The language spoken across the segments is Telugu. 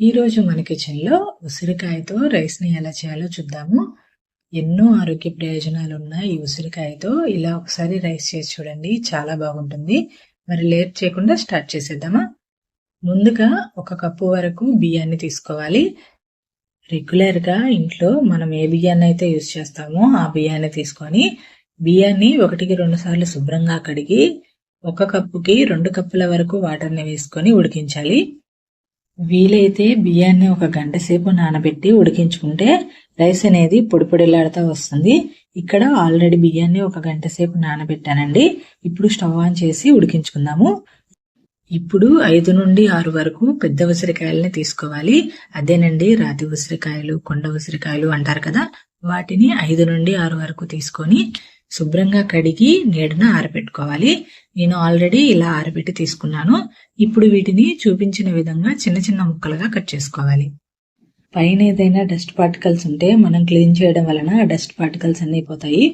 ఈరోజు మన కిచెన్లో ఉసిరికాయతో రైస్ని ఎలా చేయాలో చూద్దాము. ఎన్నో ఆరోగ్య ప్రయోజనాలు ఉన్న ఈ ఉసిరికాయతో. ఇలా ఒకసారి రైస్ చేసి చూడండి చాలా బాగుంటుంది. మరి లేట్ చేయకుండా స్టార్ట్ చేసేద్దామా? ముందుగా ఒక కప్పు వరకు బియ్యాన్ని తీసుకోవాలి. రెగ్యులర్గా ఇంట్లో మనం ఏ బియ్యాన్ని అయితే యూజ్ చేస్తామో ఆ బియ్యాన్ని తీసుకొని బియ్యాన్ని ఒకటికి రెండు సార్లు శుభ్రంగా కడిగి ఒక కప్పుకి రెండు కప్పుల వరకు వాటర్ని వేసుకొని ఉడికించాలి. వీలైతే బియ్యాన్ని ఒక గంట సేపు నానబెట్టి ఉడికించుకుంటే రైస్ అనేది పొడిపొడిలాడుతూ వస్తుంది. ఇక్కడ ఆల్రెడీ బియ్యాన్ని ఒక గంట సేపు నానబెట్టానండి. ఇప్పుడు స్టవ్ ఆన్ చేసి ఉడికించుకుందాము. ఇప్పుడు ఐదు నుండి ఆరు వరకు పెద్ద ఉసిరికాయలని తీసుకోవాలి. అదేనండి రాతి ఉసిరికాయలు కొండ ఉసిరికాయలు అంటారు కదా వాటిని ఐదు నుండి ఆరు వరకు తీసుకొని శుభ్రంగా కడిగి నీడన ఆరబెట్టుకోవాలి. నేను ఆల్రెడీ ఇలా ఆరబెట్టి తీసుకున్నాను. ఇప్పుడు వీటిని చూపించిన విధంగా చిన్న చిన్న ముక్కలుగా కట్ చేసుకోవాలి. పైన ఏదైనా డస్ట్ పార్టికల్స్ ఉంటే మనం క్లీన్ చేయడం వలన డస్ట్ పార్టికల్స్ అన్ని పోతాయి.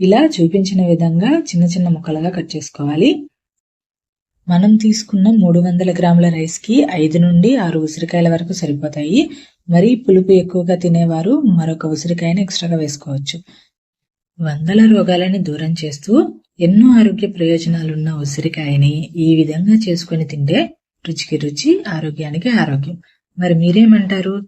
ఇలా చూపించిన విధంగా చిన్న చిన్న ముక్కలుగా కట్ చేసుకోవాలి. మనం తీసుకున్న మూడు వందల గ్రాముల రైస్కి ఐదు నుండి ఆరు ఉసిరికాయల వరకు సరిపోతాయి. మరి పులుపు ఎక్కువగా తినేవారు మరొక ఉసిరికాయని ఎక్స్ట్రాగా వేసుకోవచ్చు. వందల రోగాలని దూరం చేస్తూ ఎన్నో ఆరోగ్య ప్రయోజనాలున్న ఉసిరికాయని ఈ విధంగా చేసుకుని తింటే రుచికి రుచి ఆరోగ్యానికి ఆరోగ్యం. మరి మీరేమంటారు?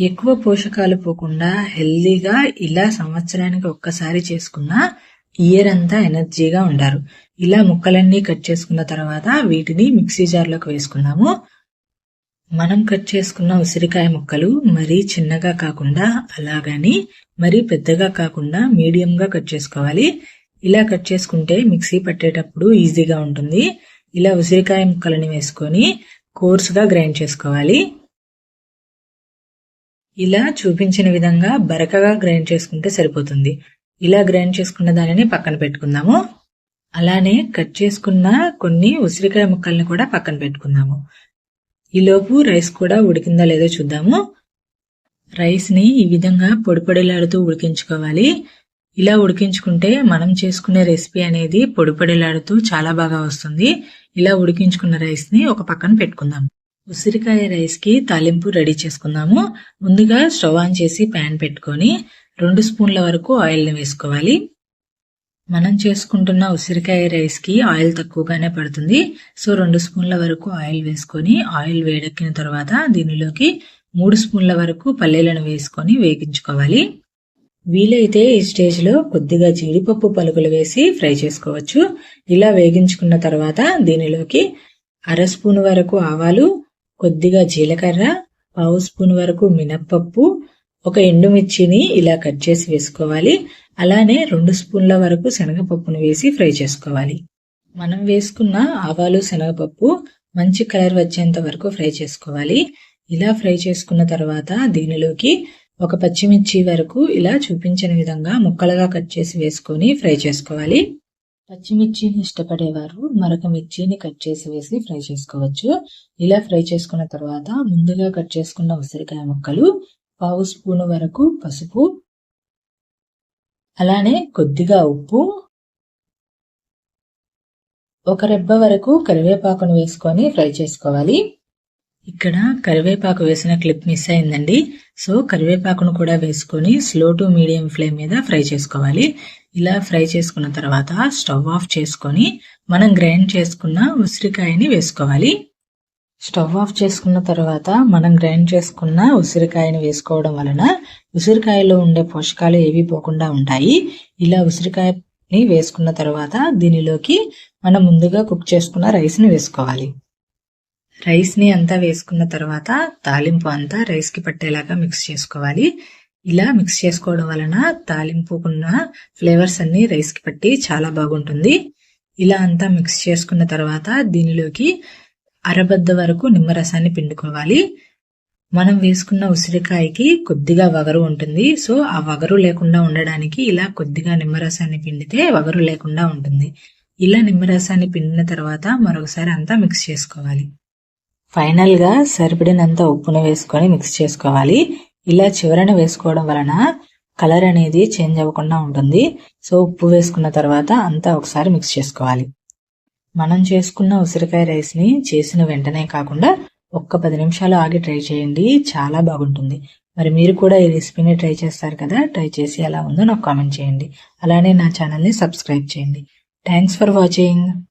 ఎక్కువ పోషకాలు పోకుండా హెల్దీగా ఇలా సంవత్సరానికి ఒక్కసారి చేసుకున్న ఇయర్ అంతా ఎనర్జీగా ఉండారు. ఇలా ముక్కలన్నీ కట్ చేసుకున్న తర్వాత వీటిని మిక్సీ జార్లోకి వేసుకున్నాము. మనం కట్ చేసుకున్న ఉసిరికాయ ముక్కలు మరీ చిన్నగా కాకుండా అలాగని మరీ పెద్దగా కాకుండా మీడియంగా కట్ చేసుకోవాలి. ఇలా కట్ చేసుకుంటే మిక్సీ పట్టేటప్పుడు ఈజీగా ఉంటుంది. ఇలా ఉసిరికాయ ముక్కలని వేసుకొని కోర్సుగా గ్రైండ్ చేసుకోవాలి. ఇలా చూపించిన విధంగా బరకగా గ్రైండ్ చేసుకుంటే సరిపోతుంది. ఇలా గ్రైండ్ చేసుకున్న దానిని పక్కన పెట్టుకుందాము. అలానే కట్ చేసుకున్న కొన్ని ఉసిరికాయ ముక్కల్ని కూడా పక్కన పెట్టుకుందాము. ఈలోపు రైస్ కూడా ఉడికిందా లేదో చూద్దాము. రైస్ని ఈ విధంగా పొడిపొడిలాడుతూ ఉడికించుకోవాలి. ఇలా ఉడికించుకుంటే మనం చేసుకునే రెసిపీ అనేది పొడిపొడిలాడుతూ చాలా బాగా వస్తుంది. ఇలా ఉడికించుకున్న రైస్ని ఒక పక్కన పెట్టుకుందాం. ఉసిరికాయ రైస్కి తాలింపు రెడీ చేసుకుందాము. ముందుగా స్టవ్ ఆన్ చేసి ప్యాన్ పెట్టుకొని రెండు స్పూన్ల వరకు ఆయిల్ని వేసుకోవాలి. మనం చేసుకుంటున్న ఉసిరికాయ రైస్కి ఆయిల్ తక్కువగానే పడుతుంది. సో రెండు స్పూన్ల వరకు ఆయిల్ వేసుకొని ఆయిల్ వేడెక్కిన తర్వాత దీనిలోకి మూడు స్పూన్ల వరకు పల్లీలను వేసుకొని వేగించుకోవాలి. వీలైతే ఈ స్టేజ్లో కొద్దిగా జీడిపప్పు పలుకులు వేసి ఫ్రై చేసుకోవచ్చు. ఇలా వేగించుకున్న తర్వాత దీనిలోకి అర స్పూన్ వరకు ఆవాలు కొద్దిగా జీలకర్ర పావు స్పూన్ వరకు మినప్పప్పు ఒక ఎండుమిర్చిని ఇలా కట్ చేసి వేసుకోవాలి. అలానే రెండు స్పూన్ల వరకు శనగపప్పును వేసి ఫ్రై చేసుకోవాలి. మనం వేసుకున్న ఆవాలు శనగపప్పు మంచి కలర్ వచ్చేంత వరకు ఫ్రై చేసుకోవాలి. ఇలా ఫ్రై చేసుకున్న తర్వాత దీనిలోకి ఒక పచ్చిమిర్చి వరకు ఇలా చూపించిన విధంగా ముక్కలుగా కట్ చేసి వేసుకొని ఫ్రై చేసుకోవాలి. పచ్చిమిర్చిని ఇష్టపడేవారు మరొక మిర్చిని కట్ చేసి వేసి ఫ్రై చేసుకోవచ్చు. ఇలా ఫ్రై చేసుకున్న తర్వాత ముందుగా కట్ చేసుకున్న ఉసిరికాయ ముక్కలు పావు స్పూను వరకు పసుపు అలానే కొద్దిగా ఉప్పు ఒక రెబ్బ వరకు కరివేపాకును వేసుకొని ఫ్రై చేసుకోవాలి. ఇక్కడ కరివేపాకు వేసిన క్లిప్ మిస్ అయిందండి. సో కరివేపాకును కూడా వేసుకొని స్లో టు మీడియం ఫ్లేమ్ మీద ఫ్రై చేసుకోవాలి. ఇలా ఫ్రై చేసుకున్న తర్వాత స్టవ్ ఆఫ్ చేసుకొని మనం గ్రైండ్ చేసుకున్న ఉసిరికాయని వేసుకోవాలి. స్టవ్ ఆఫ్ చేసుకున్న తర్వాత మనం గ్రైండ్ చేసుకున్న ఉసిరికాయని వేసుకోవడం వలన ఉసిరికాయలో ఉండే పోషకాలు ఏవి పోకుండా ఉంటాయి. ఇలా ఉసిరికాయని వేసుకున్న తర్వాత దీనిలోకి మనం ముందుగా కుక్ చేసుకున్న రైస్ని వేసుకోవాలి. రైస్ని అంతా వేసుకున్న తర్వాత తాలింపు అంతా రైస్కి పట్టేలాగా మిక్స్ చేసుకోవాలి. ఇలా మిక్స్ చేసుకోవడం వలన తాలింపుకున్న ఫ్లేవర్స్ అన్ని రైస్కి పట్టి చాలా బాగుంటుంది. ఇలా అంతా మిక్స్ చేసుకున్న తర్వాత దీనిలోకి అరబద్ద వరకు నిమ్మరసాన్ని పిండుకోవాలి. మనం వేసుకున్న ఉసిరికాయకి కొద్దిగా వగరు ఉంటుంది. సో ఆ వగరు లేకుండా ఉండడానికి ఇలా కొద్దిగా నిమ్మరసాన్ని పిండితే వగరు లేకుండా ఉంటుంది. ఇలా నిమ్మరసాన్ని పిండిన తర్వాత మరొకసారి అంతా మిక్స్ చేసుకోవాలి. ఫైనల్గా సరిపడినంత ఉప్పును వేసుకొని మిక్స్ చేసుకోవాలి. ఇలా చివరన వేసుకోవడం వలన కలర్ అనేది చేంజ్ అవ్వకుండా ఉంటుంది. సో ఉప్పు వేసుకున్న తర్వాత అంతా ఒకసారి మిక్స్ చేసుకోవాలి. మనం చేసుకున్న ఉసిరికాయ రైస్ని చేసిన వెంటనే కాకుండా ఒక్క పది నిమిషాలు ఆగి ట్రై చేయండి. చాలా బాగుంటుంది. మరి మీరు కూడా ఈ రెసిపీని ట్రై చేస్తారు కదా? ట్రై చేసి ఎలా ఉందో నాకు కామెంట్ చేయండి. అలానే నా ఛానల్ని సబ్స్క్రైబ్ చేయండి. Thanks for watching.